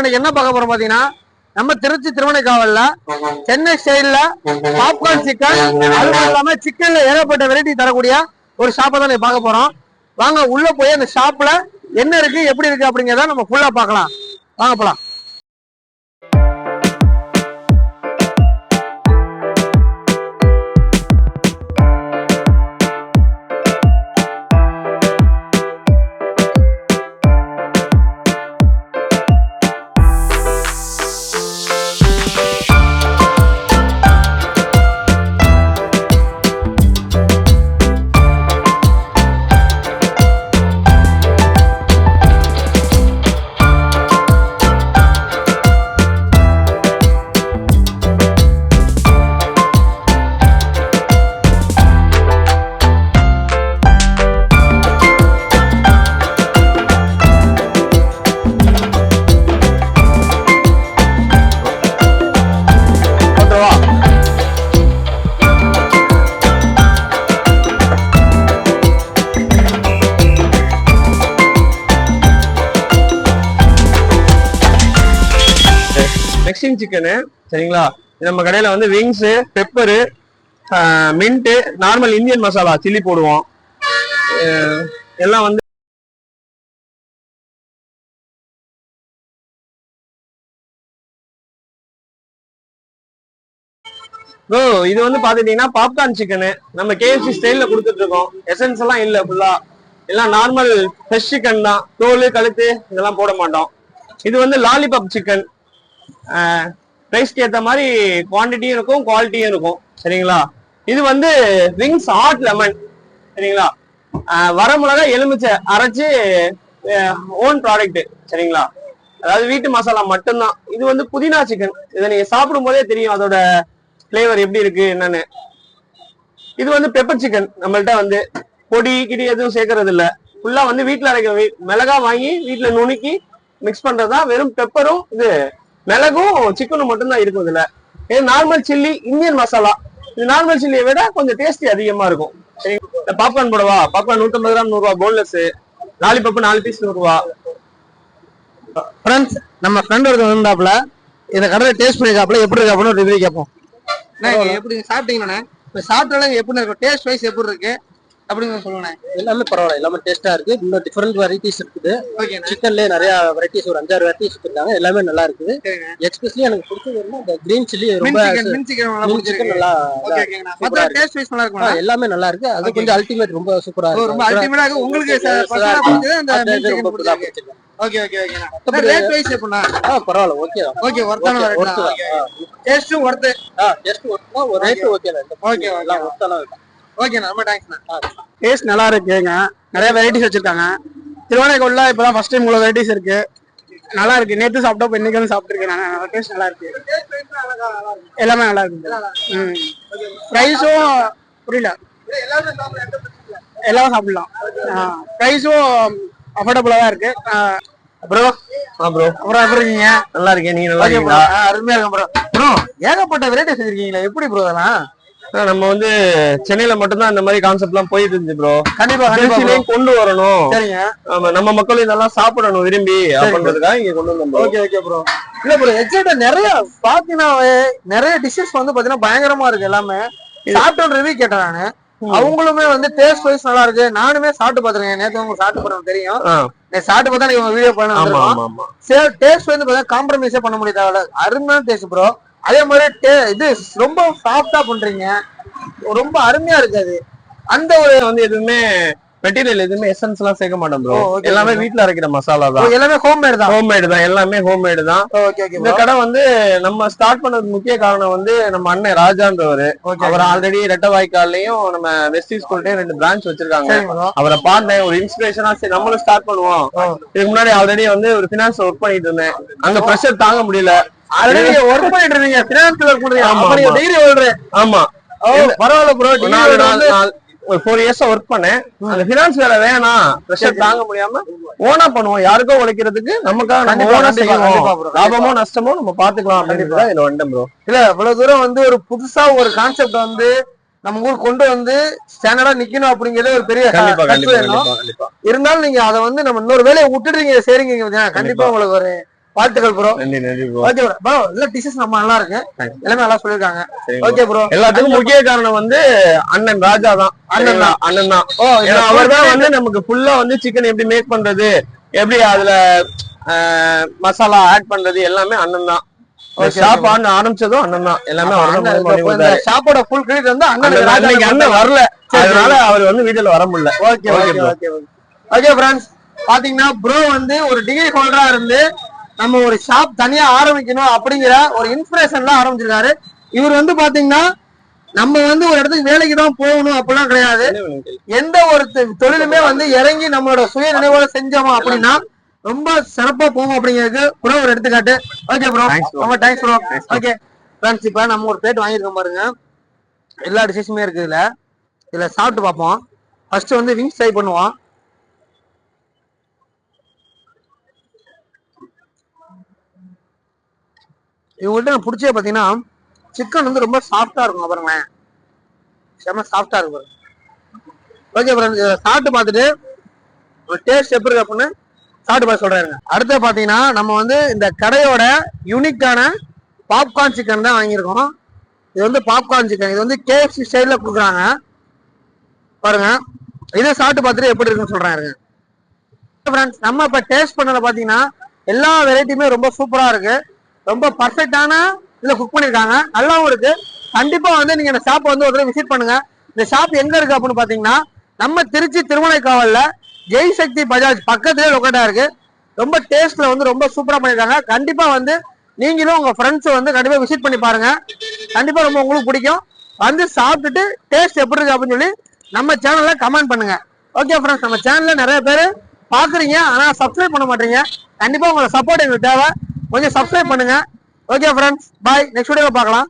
இன்னைக்கு என்ன பார்க்க போறோம் பாத்தீங்கன்னா நம்ம திருச்சி திருவனைக்காவல்ல சென்னை ஸ்டைல்ல பாப்கார்ன் சிக்கன் அது இல்லாம சிக்கன்ல ஏகப்பட்ட வெரைட்டி தரக்கூடிய ஒரு ஷாப்பை தான் பார்க்க போறோம். வாங்க உள்ள போய் அந்த ஷாப்ல என்ன இருக்கு எப்படி இருக்கு அப்படிங்கறத நம்ம ஃபுல்லா பார்க்கலாம். வாங்க போலாம். மெக்சிகன் சிக்கனு சரிங்களா? நம்ம கடையில வந்து wings pepper mint normal Indian masala chilli போடுவோம். எல்லாம் வந்து ப்ரோ இது வந்து பாத்துட்டீங்கன்னா பாப்கார்ன் சிக்கனு நம்ம கேஎஃப்சி ஸ்டைல்ல கொடுத்துட்டு இருக்கோம். எசன்ஸ் எல்லாம் இல்ல ஃபுல்லா எல்லாம் நார்மல் ஃப்ரெஷ் சிக்கன் தான். தோல் கழுத்து இதெல்லாம் போட மாட்டோம். இது வந்து லாலிபாப் சிக்கன் ப்ரைஸ்க்கு ஏற்ற மாதிரி குவான்டிட்டியும் இருக்கும் குவாலிட்டியும் இருக்கும். சரிங்களா? இது வந்து விங்ஸ் ஹாட் லெமன் சரிங்களா? வர மிளகா எலுமிச்சை அரைச்சு ஓன் ப்ராடக்ட் சரிங்களா? அதாவது வீட்டு மசாலா மட்டும்தான். இது வந்து புதினா சிக்கன் இதை நீங்க சாப்பிடும் போதே தெரியும் அதோட ஃப்ளேவர் எப்படி இருக்கு என்னன்னு. இது வந்து பெப்பர் சிக்கன் நம்மள்ட்ட வந்து பொடி கிடி எதுவும் சேர்க்கறது இல்ல ஃபுல்லா வந்து வீட்டுல அரைக்கிற மிளகா வாங்கி வீட்டுல நுணுக்கி மிக்ஸ் பண்றதா வெறும் பெப்பரும் இது மிளகும் சிக்கனும் மட்டும்தான் இருக்கும் இதுல. இது நார்மல் சில்லி இந்தியன் மசாலா இது நார்மல் சில்லியை விட கொஞ்சம் டேஸ்டி அதிகமா இருக்கும். இந்த பாப்கார்ன் போடவா? பாப்கார்ன் நூத்தம்பது கிராம் நூறுரூவா போன்லெஸ் லாலிபப்பு நாலு பீஸ் நூறுரூவா ஃப்ரெண்ட்ஸ் நம்ம ஃப்ரெண்ட் ஒருத்தர் வந்தாப்புல இந்த கடையில டேஸ்ட் பண்ணிருக்காப்புல எப்படி இருக்கு அப்படின்னு ஒரு ரிவ்யூ கேட்போம் அண்ணா, எப்படி சாப்பிட்டீங்கண்ணே இப்ப சாப்பிட்டாலும் எப்படி இருக்கும் டேஸ்ட் வைஸ் எப்படி இருக்கு? அப்படின்னு சொல்லுங்கண்ணே எல்லாமே பரவாயில்ல. எல்லாமே டேஸ்டா இருக்கு. இன்னும் டிஃபரெண்ட் வெரைட்டிஸ் இருக்குது. சிக்கன்லயே நிறைய வெரைட்டிஸ் ஒரு அஞ்சாறு வெரைட்டிஸ் வச்சிருக்காங்க. எல்லாமே நல்லா இருக்குது. எக்ஸ்பெஷலி எனக்கு பிடிச்சது இந்த கிரீன் சில்லி ரொம்ப சிக்கன் நல்லா ஓகே. டேஸ்ட் எல்லாமே நல்லா இருக்கு. அது. கொஞ்சம் அல்டிமேட் ரொம்ப சூப்பரா இருக்கு. உங்களுக்கு. ஓகே ஓகே மத்தபடி- ரேட் வைஸ் ஆ பரவாயில்ல ஓகே ஓகே Okay, ரேட். டேஸ்ட்டும் ஒர்த்து ஆ. ஒரு ரேட் ஓகே. எல்லாம் ஓகேண்ணா ரொம்ப தேங்க்ஸ்ண்ணா டேஸ்ட் நல்லா இருக்குங்க. நிறைய வெரைட்டிஸ் வச்சிருக்காங்க. திருவானைக்கோல்ல இப்பதான் ஃபர்ஸ்ட் டைம் இவ்வளவு வெரைட்டிஸ் இருக்கு. நல்லா இருக்கு. நேத்து சாப்பிட்டப்ப இன்னைக்கு வந்து சாப்பிட்டுருக்கேன் நான். டேஸ்ட் நல்லா இருக்கு. எல்லாமே நல்லா இருக்கு. ம். ப்ரைஸும் புரியல. எல்லாரும் சாப்பிடலாம். ப்ரைஸும் அஃபோர்டபுளா தான் இருக்கு. ப்ரோ ஆ ப்ரோ அப்புறம் எப்படி இருக்கீங்க? நல்லா இருக்கேன். நீங்க நல்லா. இருக்கீங்களா? ஆ, அருமையா இருக்கும் ப்ரோ ப்ரோ ஏகப்பட்ட வெரைட்டிஸ் வச்சிருக்கீங்களா. எப்படி ப்ரோ அதெல்லாம்? நம்ம வந்து சென்னையில மட்டும்தான் இந்த மாதிரி கான்செப்ட் எல்லாம் போயிட்டு இருந்துச்சு ப்ரோ கண்டிப்பா. திருச்சிலையும் கொண்டு வரணும். சரிங்க. ஆமா நம்ம மக்கள் இதெல்லாம் சாப்பிடணும் விரும்பி அப்படின்றதுக்காக இங்க கொண்டு வந்தோம். ஓகே ஓகே ப்ரோ இல்ல ப்ரோ எக்ஸைட்டா நிறைய பாத்தீங்கன்னாவே நிறைய டிஷ்ஷஸ் வந்து பாத்தீங்கன்னா பயங்கரமா இருக்கு எல்லாமே. சாப்பிட்ட ரிவ்யூ கேட்டேன் நானு. அவங்களுமே வந்து டேஸ்ட் வைஸ் நல்லா இருக்கு. நானுமே சாப்பிட்டு பாத்துருக்கேன். நேத்து உங்களுக்கு சாப்பிட்டு போறேன் தெரியும். சாப்பிட்டு பார்த்தா நீங்க வீடியோ பண்ண டேஸ்ட் வந்து பாத்தீங்கன்னா காம்ப்ரமைஸே பண்ண முடியாத அருமையான டேஸ்ட் ப்ரோ அதே மாதிரி இது ரொம்ப சாஃப்டா பண்றீங்க. ரொம்ப அருமையா இருக்கு அது. அந்த ஒரு வந்து எதுவுமே மெட்டீரியல் எதுவுமே எசன்ஸ் எல்லாம் சேர்க்க மாட்டோம் ப்ரோ எல்லாமே. வீட்ல அரைக்கிற மசாலா தான். எல்லாமே ஹோம் மேட் தான். ஹோம்மேடு தான் எல்லாமே ஹோம்மேடு தான். இந்த கடை வந்து நம்ம ஸ்டார்ட் பண்ணது முக்கிய காரணம் வந்து நம்ம அண்ணன் ராஜான்றவரு. அவர் ஆல்ரெடி ரெட்ட வாய்க்கால்லையும் நம்ம வெஸ்டி ஸ்கூல்லையும் ரெண்டு பிரான்ச் வச்சிருக்காங்க. அவரை பார்த்தேன் ஒரு இன்ஸ்பிரேஷனா சரி நம்மளும் ஸ்டார்ட் பண்ணுவோம். இதுக்கு முன்னாடி ஆல்ரெடி வந்து ஒரு பினான்ஸ் ஒர்க் பண்ணிட்டு இருந்தேன். அங்க ப்ரெஷர் தாங்க முடியல. ஆல்ரெடி நீங்க ஒர்க் பண்ணிட்டு இருந்தீங்க. ஃபினான்ஸ் ஒர்க் பண்றீங்க. டிகிரி ஹோல்டர் ஆமா பரவாயில்ல ப்ரோ ஒரு நாலு நாள் நாள் ஒரு ஃபோர் இயர்ஸா ஒர்க் பண்ணேன். அந்த வேலை வேணாம் ப்ரெஷர் தாங்க முடியாம ஓனா பண்ணுவோம். யாருக்கோ உழைக்கிறதுக்கு நமக்காக நம்ம ஓனா செய்வோம். லாபமோ நஷ்டமோ நம்ம பாத்துக்கலாம் இதுல வந்துட்டேன் ப்ரோ இல்ல இவ்வளவு தூரம் வந்து ஒரு புதுசா ஒரு கான்செப்ட் வந்து நம்ம ஊருக்கு கொண்டு வந்து ஸ்டாண்டர்டா நிக்கணும் அப்படிங்கறது ஒரு பெரிய இருந்தாலும் நீங்க அதை வந்து நம்ம இன்னொரு வேலையை விட்டுடுறீங்க சரிங்க கண்டிப்பா. உங்களுக்கு ஒரு வாழ்த்துக்கள் ப்ரோ நன்றி நன்றி ப்ரோ ஓகே ப்ரோ ப்ரோ எல்லா டிஷஸ் நம்ம நல்லா இருக்கு. எல்லாமே நல்லா சொல்லிருக்காங்க. ஓகே ப்ரோ எல்லாத்துக்கும் முக்கிய காரணம் வந்து அண்ணன் ராஜா தான். அண்ணன் தான். அண்ணன் தான். ஓ அவர் தான் வந்து நமக்கு ஃபுல்லா வந்து சிக்கன் எப்படி மேக் பண்றது எப்படி அதுல மசாலா ஆட் பண்றது எல்லாமே அண்ணன் தான். ஷாப். ஆன ஆரம்பிச்சதும் அண்ணன் தான். எல்லாமே அவர். ஷாப்போட ஃபுல் கிரெடிட் வந்து அண்ணன் அண்ணன் வரல. அதனால அவர் வந்து வீட்டுல வர முடியல. Okay okay. Okay okay friends பாத்தீங்கன்னா ப்ரோ வந்து ஒரு டிகிரி ஹோல்டரா இருந்து நம்ம ஒரு ஷாப் தனியா ஆரம்பிக்கணும் அப்படிங்கிற ஒரு இன்ஸ்பிரேஷன்ல ஆரம்பிச்சிருக்காரு. இவர் வந்து பாத்தீங்கன்னா நம்ம வந்து ஒரு இடத்துக்கு வேலைக்கு தான் போகணும் அப்படிலாம் கிடையாது. எந்த ஒரு தொழிலுமே வந்து இறங்கி நம்மளோட சுய நினைவோட செஞ்சோமா அப்படின்னா ரொம்ப சிறப்பா போகும் அப்படிங்கிறதுக்கு ப்ரோ ஒரு எடுத்துக்காட்டு. Okay bro. ரொம்ப தேங்க்ஸ் ப்ரோ. ஓகே ஃப்ரெண்ட்ஸ் இப்போ நம்ம ஒரு பிளேட் வாங்கியிருக்கோம் பாருங்க. எல்லா டிஷஸுமே இருக்கு இதுல. இதுல சாப்பிட்டு பார்ப்போம். ஃபர்ஸ்ட் வந்து விங்ஸ் ட்ரை பண்ணுவோம். இவங்கள்ட்ட நான் பிடிச்சது பார்த்தீங்கன்னா சிக்கன் வந்து ரொம்ப சாஃப்டாக இருக்கும் பாருங்களேன் செம்ம சாஃப்டாக இருக்கும் பாருங்க. ஓகே ஃப்ரெண்ட்ஸ் சாப்பிட்டு பார்த்துட்டு டேஸ்ட் எப்படி இருக்கு அப்படின்னு சாப்பிட்டு பார்த்து சொல்கிறாருங்க அடுத்து பார்த்தீங்கன்னா நம்ம வந்து இந்த கடையோட யூனிக்கான பாப்கார்ன் சிக்கன் தான் வாங்கியிருக்கோம். இது வந்து பாப்கார்ன் சிக்கன் இது வந்து கேஎஃப்சி ஸ்டைலில் கொடுக்குறாங்க. பாருங்க. இதை சாப்பிட்டு பார்த்துட்டு எப்படி இருக்குன்னு சொல்கிறாருங்க ஃப்ரெண்ட்ஸ் நம்ம இப்போ டேஸ்ட் பண்ணதை பார்த்தீங்கன்னா எல்லா வெரைட்டியுமே ரொம்ப சூப்பராக இருக்குது ரொம்ப பர்ஃபெக்டான இதில் குக் பண்ணியிருக்காங்க நல்லாவும் இருக்கு. கண்டிப்பாக வந்து நீங்கள் இந்த ஷாப் வந்து ஒரு விசிட் பண்ணுங்க. இந்த ஷாப் எங்கே இருக்கு அப்படின்னு பார்த்தீங்கன்னா நம்ம திருச்சி திருமலைக்காவலில் ஜெய் சக்தி பஜாஜ் பக்கத்துலேயே லொக்கேட்டாக இருக்கு. ரொம்ப டேஸ்ட்டில் வந்து ரொம்ப சூப்பராக பண்ணியிருக்காங்க கண்டிப்பாக வந்து நீங்களும் உங்கள் ஃப்ரெண்ட்ஸை வந்து கண்டிப்பாக விசிட் பண்ணி பாருங்க. கண்டிப்பாக ரொம்ப உங்களுக்கு பிடிக்கும். வந்து சாப்பிட்டுட்டு டேஸ்ட் எப்படி இருக்கு அப்படின்னு சொல்லி நம்ம சேனலில் கமெண்ட் பண்ணுங்க. ஓகே ஃப்ரெண்ட்ஸ் நம்ம சேனலில் நிறைய பேர் பார்க்குறீங்க ஆனால் சப்ஸ்கிரைப் பண்ண மாட்டீங்க. கண்டிப்பாக உங்களை சப்போர்ட் எங்களுக்கு தேவை. கொஞ்சம் சப்ஸ்கிரைப் பண்ணுங்க. ஓகே ஃப்ரெண்ட்ஸ் பாய் நெக்ஸ்ட் வீடியோல பார்க்கலாம்.